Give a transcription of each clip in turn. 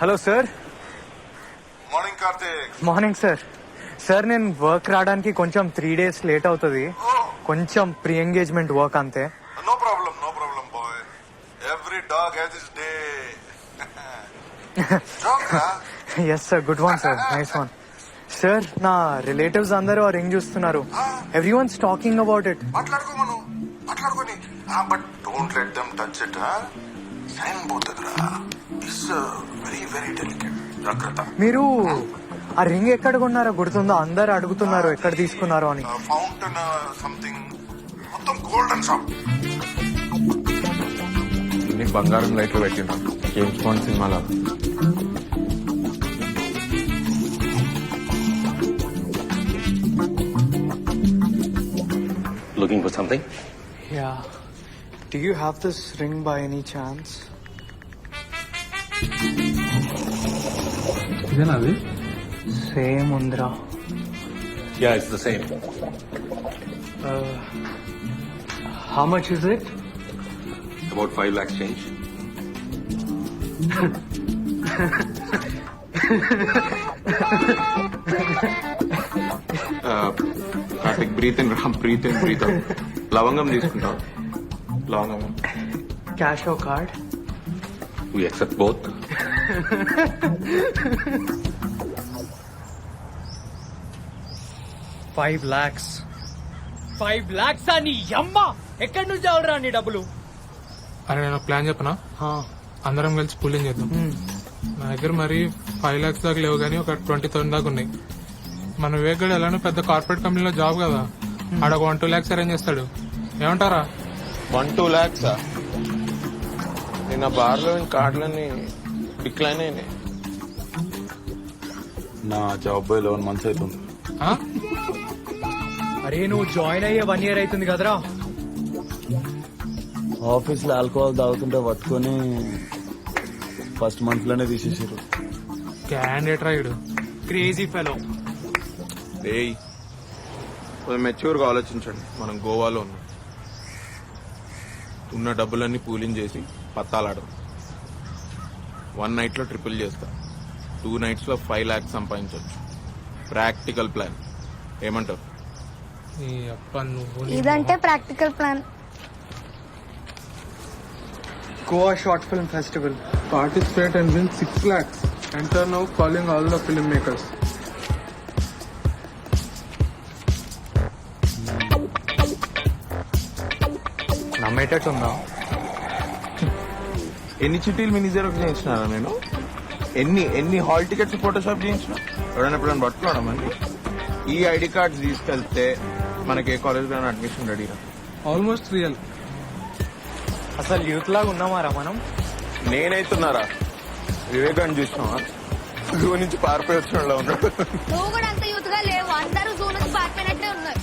Hello sir. Morning Karthik. Morning sir. Sir నేను work రావడానికి కొంచెం త్రీ డేస్ లేట్ అవుతుంది. కొంచెం ప్రీ ఎంగేజ్మెంట్ వర్క్ అంతే. No problem no problem bye. Every dog has his day yes sir good one sir nice one sir నా relatives అందరూ ఆ ring చూస్తున్నారు. Everyone's talking about it మాట్లాడుకోమను మాట్లాడుకోని. But don't let them touch it shine పోతుందిరా it's very very delicate జాగ్రత్త. మీరు ఆ ring ఎక్కడ కొన్నారో గుర్తుందో? అందరు అడుగుతున్నారు ఎక్కడ తీసుకున్నారో అని. ఫౌంటైన్ సంథింగ్ మొత్తం గోల్డెన్ షాప్ నీకు బంగారం లైట్లు పెట్టినా. జేమ్స్ బాండ్ సినిమాలో. Looking for something? Yeah do you have this ring by any chance ఇదేనాది same ఉందిరా Yeah, it's the same. How much is it about five lakhs change Karthik breathe in Ram breathe in breathe లవంగం తీసుకుంటాం లవంగం cash or card We accept both. Five lakhs five lakhs అని అమ్మ ఎక్కడి నుంచి అవడరా నీ డబ్బులు? అరే నేను ఒక ప్లాన్ చెప్పనా? అందరం కలిసి పూలింగ్ చేద్దాం. నా దగ్గర మరి ఫైవ్ లాక్స్ దాకా లేవు కానీ ఒక ట్వంటీ థౌసండ్ దాకా ఉన్నాయి. మన వివేక్ గడు ఎలానో పెద్ద కార్పొరేట్ కంపెనీలో జాబ్ కదా. ఆడ ఒక వన్ టూ లాక్స్ అరేంజ్ చేస్తాడు. ఏమంటారా? వన్ టూ ల్యాక్స్ నిన్న బార్లో కార్డులన్నీ డిక్లైన్ అయినాయి. నా జాబ్ పోయి లెవెన్ మంత్స్ అవుతుంది? అరే నువ్వు జాయిన్ అయ్యే వన్ ఇయర్ అవుతుంది కదరా. ఆఫీస్లో ఆల్కహాల్ తాగుతుంటే పట్టుకొని ఫస్ట్ మంత్లోనే తీసేసారు క్యాండిడేట్ రాయుడు క్రేజీ ఫెలో ఏయ్ కొంచెం మెచ్యూర్గా ఆలోచించండి. మనం గోవాలో ఉన్నాం. ఉన్న డబ్బులన్నీ పూలింగ్ చేసి పత్తాలాడడం వన్ నైట్లో ట్రిపుల్ చేస్తా. టూ నైట్స్లో ఫైవ్ ల్యాక్స్ సంపాదించవచ్చు ప్రాక్టికల్ ప్లాన్. ఏమంటారు నీ ఇదంటే practical plan. Goa short film festival participate and win 6 lakhs. Enter now calling all the filmmakers. నమ్మేటట్టుందా ఎన్ని చిట్టీలు మినీ జెరాక్స్ చేయించినారా నేను? ఎన్ని ఎన్ని హాల్ టికెట్స్ ఫోటోషాప్ చేయించిన? ఎవరైనా ఎప్పుడైనా పట్టుకోవడం అండి ఈ ఐడి కార్డ్స్ తీసుకెళ్తే మనకి ఏ కాలేజ్లో అడ్మిషన్ రెడీరా Almost real. అసలు యూత్ లాగా ఉన్నామారా మనం? నేనైతున్నారా? వివేకాన్ని చూసినావా? జూ నుంచి పారిపోయి వచ్చిన వాళ్ళ ఉన్నాడు. నువ్వు కూడా అంత యూత్గా లేవు. అందరూ జూ నుంచి పారిపోయినట్టే ఉన్నారు.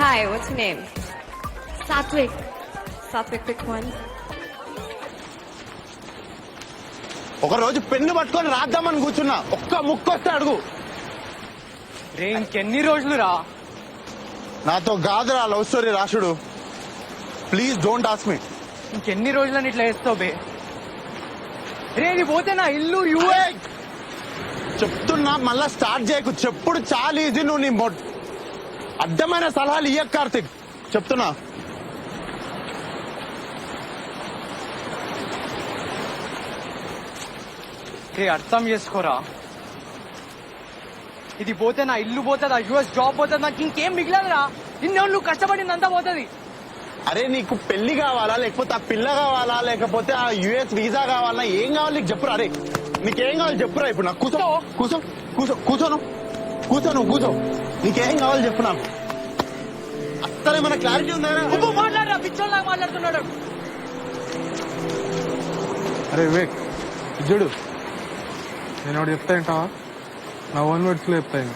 Hi, what's your name? Satvik Satvik, pick one. ఒక రోజు పెన్ను పట్టుకొని రాద్దామని కూర్చున్నా. ఒక్క ముక్క వస్తే అడుగు. రే ఇంకెన్ని రోజులు రా? నాతో గాదురా లవ్ స్టోరీ రాసుడు ప్లీజ్ డోంట్ ఆస్క్ మీ ఇంకెన్ని రోజులని ఇట్లా వేస్తావు బే? రే ఇది పోతే నా ఇల్లు యూఏ చెప్తున్నా మళ్ళా స్టార్ట్ చేయకు. చెప్పుడు చాలా ఈజీ నువ్వు నీ మొ- అడ్డమైన సలహాలు ఇయ్యక్ కార్తిక్. చెప్తున్నా. అర్థం చేసుకోరా? ఇది పోతే నా ఇల్లు పోతుంది? ఆ యుఎస్ జాబ్ పోతుంది? నాకు ఇంకేం మిగిలదురా? ఇన్ని నువ్వు కష్టపడిందంతా పోతుంది. అరే నీకు పెళ్ళి కావాలా? లేకపోతే ఆ పిల్ల కావాలా? లేకపోతే ఆ యుఎస్ వీసా కావాలా? ఏం కావాలి నీకు చెప్పురా? అరే నీకేం కావాలి చెప్పురా ఇప్పుడు? నాకు కూర్చో. కూర్చో. కూర్చో. కూర్చోను. కూర్చో నువ్వు కూర్చో. నీకేం కావాలి చెప్పు నాకు. అసలు ఏమైనా క్లారిటీ ఉందా? మాట్లాడరా పిచ్చోళ్ళగా మాట్లాడుతున్నాడు. అరే వివేక్ ఇజ్జుడు నేను ఒకటి చెప్తా ఏంటావా నా ఓన్ వర్డ్స్లో చెప్తాను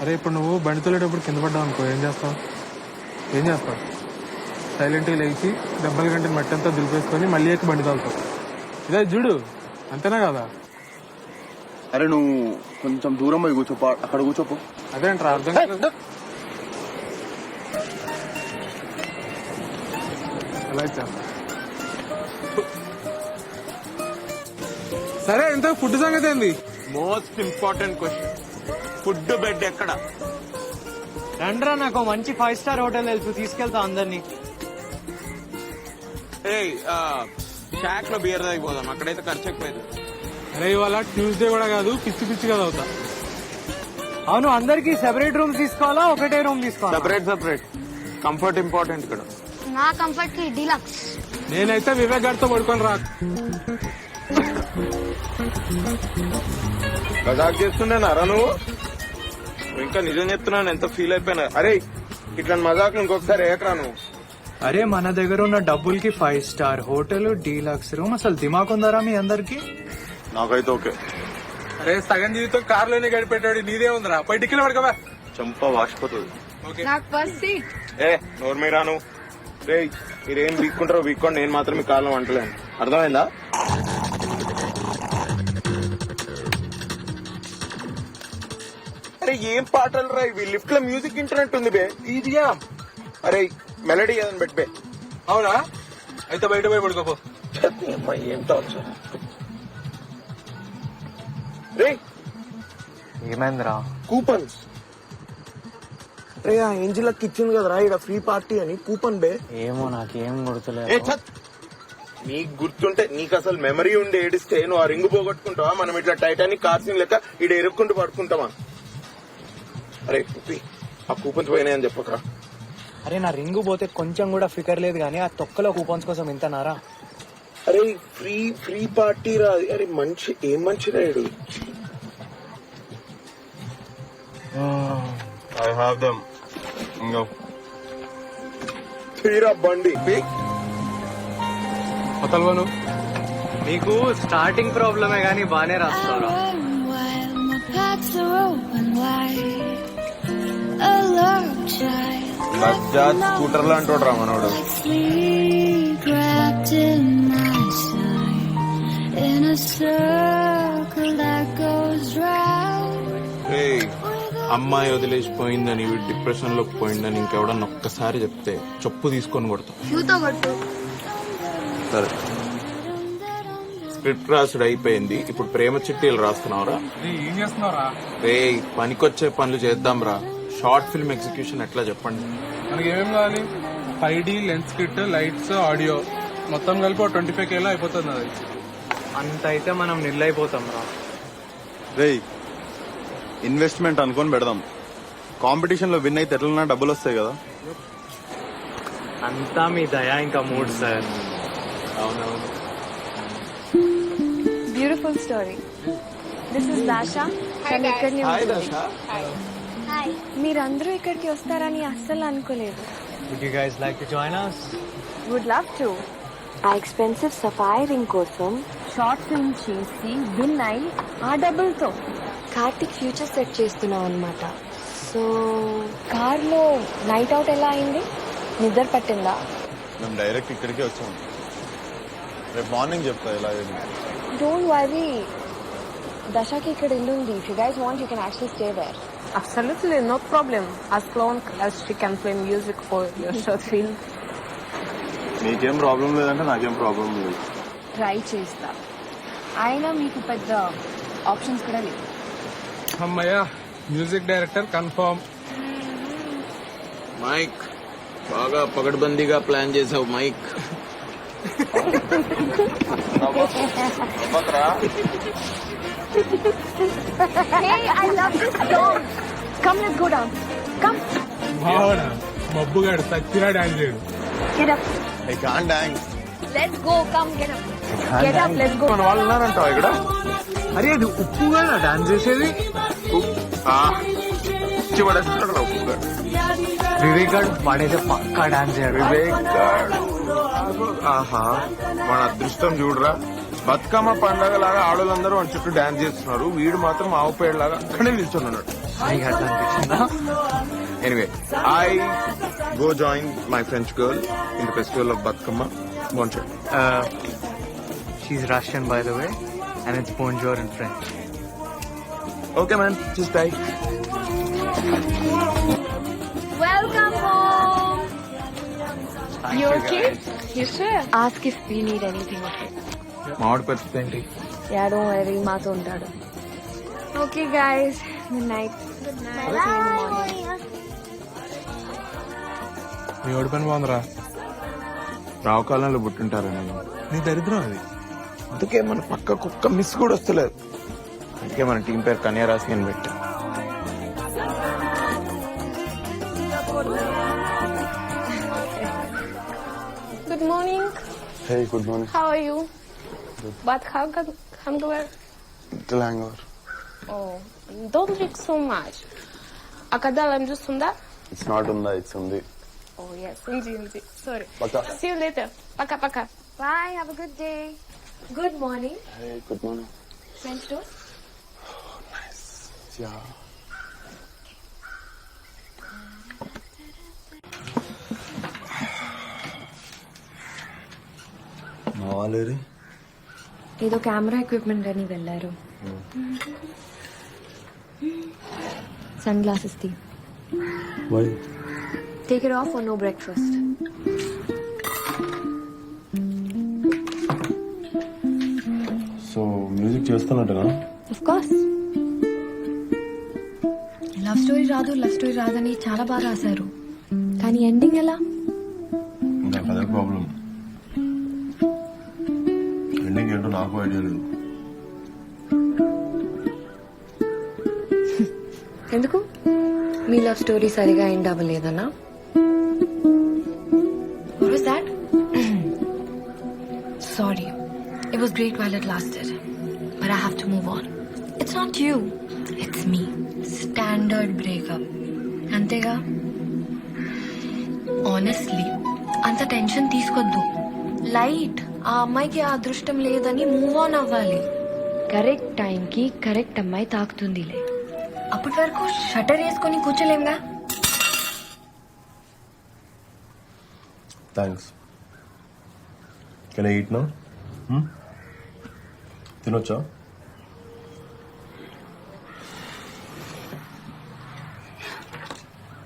అరే ఇప్పుడు నువ్వు బండి తోలేటప్పుడు కింద పడ్డావు అనుకో ఏం చేస్తావు? ఏం చేస్తావు? సైలెంట్గా లేచి దెబ్బల గంట మట్టి అంతా దులిపేసుకొని మళ్ళీ ఎక్కి బండి తోలుతావు. ఇదే చూడు అంతేనా కదా? అరే నువ్వు కొంచెం దూరం పోయి కూర్చోపో అక్కడ కూర్చోపో అదేంట్రా అర్థం సరే ఎంత ఫుడ్ సంగతి ఏంది? Most important question food bed ఎక్కడ? రండ్రా నాకు మంచి ఫైవ్ స్టార్ హోటల్ తెలుసు తీసుకెళ్తా అందరినీ. షాక్లో బియర్ తాగిపోదాం. అక్కడైతే ఖర్చు ఎక్కువైంది అరే ఇవాళ ట్యూస్డే కూడా కాదు పిచ్చి పిచ్చి కదా అవుతా అవును అందరికి సెపరేట్ రూమ్ తీసుకోవాలా? ఒకటే రూమ్ తీసుకోవాలా? సెపరేట్ సెపరేట్ కంఫర్ట్ ఇంపార్టెంట్ ఇక్కడ. నా కంఫర్ట్కి డీలక్స్ నేనైతే వివేక్ గారితో పడుకొని రా. మజాక్ చేస్తుండేనారా నువ్వు? నువ్వు ఇంకా నిజం చెప్తున్నాను ఎంత ఫీల్ అయిపోయినా. అరే ఇట్లా మజాక్ ఇంకొకసారి ఏకరా నువ్వు. అరే మన దగ్గర ఉన్న డబ్బులకి five star hotel deluxe room అసలు దిమాక్ ఉందారా మీ అందరికి? నాకైతే ఓకే. అరే సగం జీవితం కారులోనే గడిపెట్టాడు. నీదే ఉందిరా. పై టిక్కిలు పడకవా చంప వాసిపోతుంది. ఓకే. నాకు ఫస్ట్ సీట్ ఏ నోరు మీరా నువ్వు? రే మీరేం వీక్కుంటారో వీక్కోండి. నేను మాత్రం మీ కాలం వంటలేను. అర్థమైందా? అరే ఏం పాటలు రా ఇవి? లిఫ్ట్లో మ్యూజిక్ ఇంటర్నెట్ ఉంది బే. ఈజీగా అరే మెలడీ ఏదని పెట్టి బే. అవునా? అయితే బయట పోయి పడుకోపో. ఏం టార్చర్? రే ఏమైందిరా? కూపన్స్ రే ఆ ఏంజిల్ ఇచ్చింది కదరా ఇక్కడ ఫ్రీ పార్టీ అని. కూపన్ బే. ఏమో నాకేం గుర్తులేదు. నీకు గుర్తుంటే నీకు అసలు మెమరీ ఉండి ఏడిస్తే నువ్వు ఆ రింగ్ పోగొట్టుకుంటావా? మనం ఇట్లా టైటానిక్ కార్సింగ్ లెక్క ఇడ ఎరుక్కుంటూ పడుకుంటావా అరే పుప్పి ఆ కూపన్స్ పోయినాయని చెప్పకరా. అరే నా రింగు పోతే కొంచెం కూడా ఫికర్ లేదు కానీ ఆ తొక్కలో కూపన్స్ కోసం ఇంతనారా అరే ఫ్రీ ఫ్రీ పార్టీ రా. అది. అరే మంచి ఏం మంచి రాయుడు ఐ హావ్ దమ్ ఇంకా. తీరా బండి. నీకు స్టార్టింగ్ ప్రాబ్లమే కానీ బానే రాస్తారా. బజాజ్ స్కూటర్లో అంటాడు రా మనోడు. అమ్మాయి వదిలేసిపోయిందని డిప్రెషన్లో పోయిందని ఇంకెవడన్నా ఒక్కసారి చెప్తే చెప్పు తీసుకొని కొడతా. సరే. స్క్రిప్ట్ రాసుడు అయిపోయింది. ఇప్పుడు ప్రేమ చిట్టీలు రాస్తున్నావురా. రే పనికొచ్చే పనులు చేద్దాం రా షార్ట్ ఫిల్మ్ ఎగ్జిక్యూషన్ ఎట్లా చెప్పండి? మనకి ఏమేం కావాలి? Five D lens kit lights audio. మొత్తం కలిపి ట్వంటీ ఫైవ్ కేలో అయిపోతుంది అది. అంత అయితే మనం నిల్లైపోతాం రా. రేయ్ ఇన్వెస్ట్మెంట్ అనుకొని పెడదాం. కాంపిటీషన్లో విన్ అయితే ఎట్లన్నా డబ్బులు వస్తాయి కదా. అంతా మీ దయా ఇంకా మూడ్ సార్. అవునవును. Beautiful story. This is Dasha. నేను ఇక్కడనే ఉంటుంది. హాయ్ మీరందరూ ఇక్కడికి వస్తారని అస్సలు అనుకోలేదు. Would you guys like to join us? Would love to ఆ ఎక్స్పెన్సివ్ సఫాయి రింగ్ కోసం షార్ట్ ఫిల్మ్ చేసి విన్ అయి ఆ డబ్బులతో కార్తిక్ ఫ్యూచర్ సెట్ చేస్తున్నాం అనమాట సో కార్లో నైట్ అవుట్ ఎలా అయింది? నిద్ర పట్టిందా? మేము డైరెక్ట్ ఇక్కడికే వచ్చాము రేపు మార్నింగ్ చెప్తా ఇలా అయింది. డోంట్ వరీ దశకి ఇక్కడ ఇల్లు ఉంది if you guys want you can actually stay there Absolutely, no problem. As long as she can play music for your short film. నీకేం ప్రాబ్లం లేదంటే నాకేం ప్రాబ్లం లేదు. ట్రై చేస్తా. అయినా మీకు పెద్ద ఆప్షన్స్ కూడా లేవు. అమ్మయ్యా మ్యూజిక్ డైరెక్టర్ కన్ఫర్మ్ మైక్ బాగా పగడ్బందీగా ప్లాన్ చేసావు Mike Hey, I love this song. Come, let's go down. Come, Bhavana మబ్బుగాడు సచ్చినా డాన్స్ చేయడు. Get up. I can dance let's go come get up Get up, let's go. మన వాళ్ళు ఉన్నారంటావా ఇక్కడ? అరే అది ఉప్పుగా డాన్స్ చేసేది? రా ఒప్పుగా. వివేక్ గారు వాడైతే పక్కా డాన్స్ చేయడు వివేక్ గాడు ఆహా మన అదృష్టం చూడరా. బతుకమ్మ పండగ లాగా ఆడవాళ్ళందరూ మన చుట్టూ డాన్స్ చేస్తున్నారు. వీడు మాత్రం ఆవు పేడలాగా అక్కడే నిల్చొని ఉన్నాడు. నీకు అట్లా అనిపించిందా anyway I go join my French girl in the festival of Bathukamma బాగుంటాడు she Russian by the way and it's bonjour in French okay man just tie Welcome home. You okay? You sure? Ask if we need anything, okay? మామిడి ఏంటి Yeah, don't worry, మాతో ఉంటాడు. Okay, guys. Good night. Good night. మీ ఓడి పని బాగుందిరా? రావు కాలంలో పుట్టింటారు నేను నీ దరిద్రం అది. అందుకే మన పక్క కుక్క మిస్ కూడా వస్తలేదు. అందుకే మన టీం పేరు కన్యారాశి అని పెట్టా. Good morning. Hey good morning How are you? But how come come to where? Hangover Oh, don't drink so much. అక్కడ లంచ్ ఉందా ఇట్స్ నాట్ ఉందా ఇట్స్ ఉంది Oh yes, ఉంది ఉంది. Sorry. Paka. See you later. Paka paka. Bye. Have a good day. Good morning. Hey good morning French toast. Yeah మా వాళ్ళేరి ఏదో camera equipment అని వెళ్ళారు సన్ గ్లాసెస్ తీ వై take it off for no breakfast so music చేస్తున్నట్టునా? Of course love story రాదు love story రాదని చాలా బాగా రాశారు. కానీ ఎండింగ్ ఎలా? నాకు అదే ప్రాబ్లం ఎండింగ్ ఏంటో నాకు ఐడియా లేదు. ఎందుకు? మీ లవ్ స్టోరీ సరిగా ఎండ్ అవ్వలేదన్నా great while it lasted. But I have to move on. It's not you. It's me. Standard breakup. అంతేగా ఆనెస్ట్లీ అంత టెన్షన్ తీసుకొద్దు లైట్ ఆ అమ్మాయికి ఆ అదృష్టం లేదని మూవ్ ఆన్ అవ్వాలి కరెక్ట్ టైంకి కరెక్ట్ అమ్మాయి తాకుతుందిలే అప్పటి వరకు షటర్ వేసుకొని కూర్చోలేంగా thanks can I eat no 들었죠?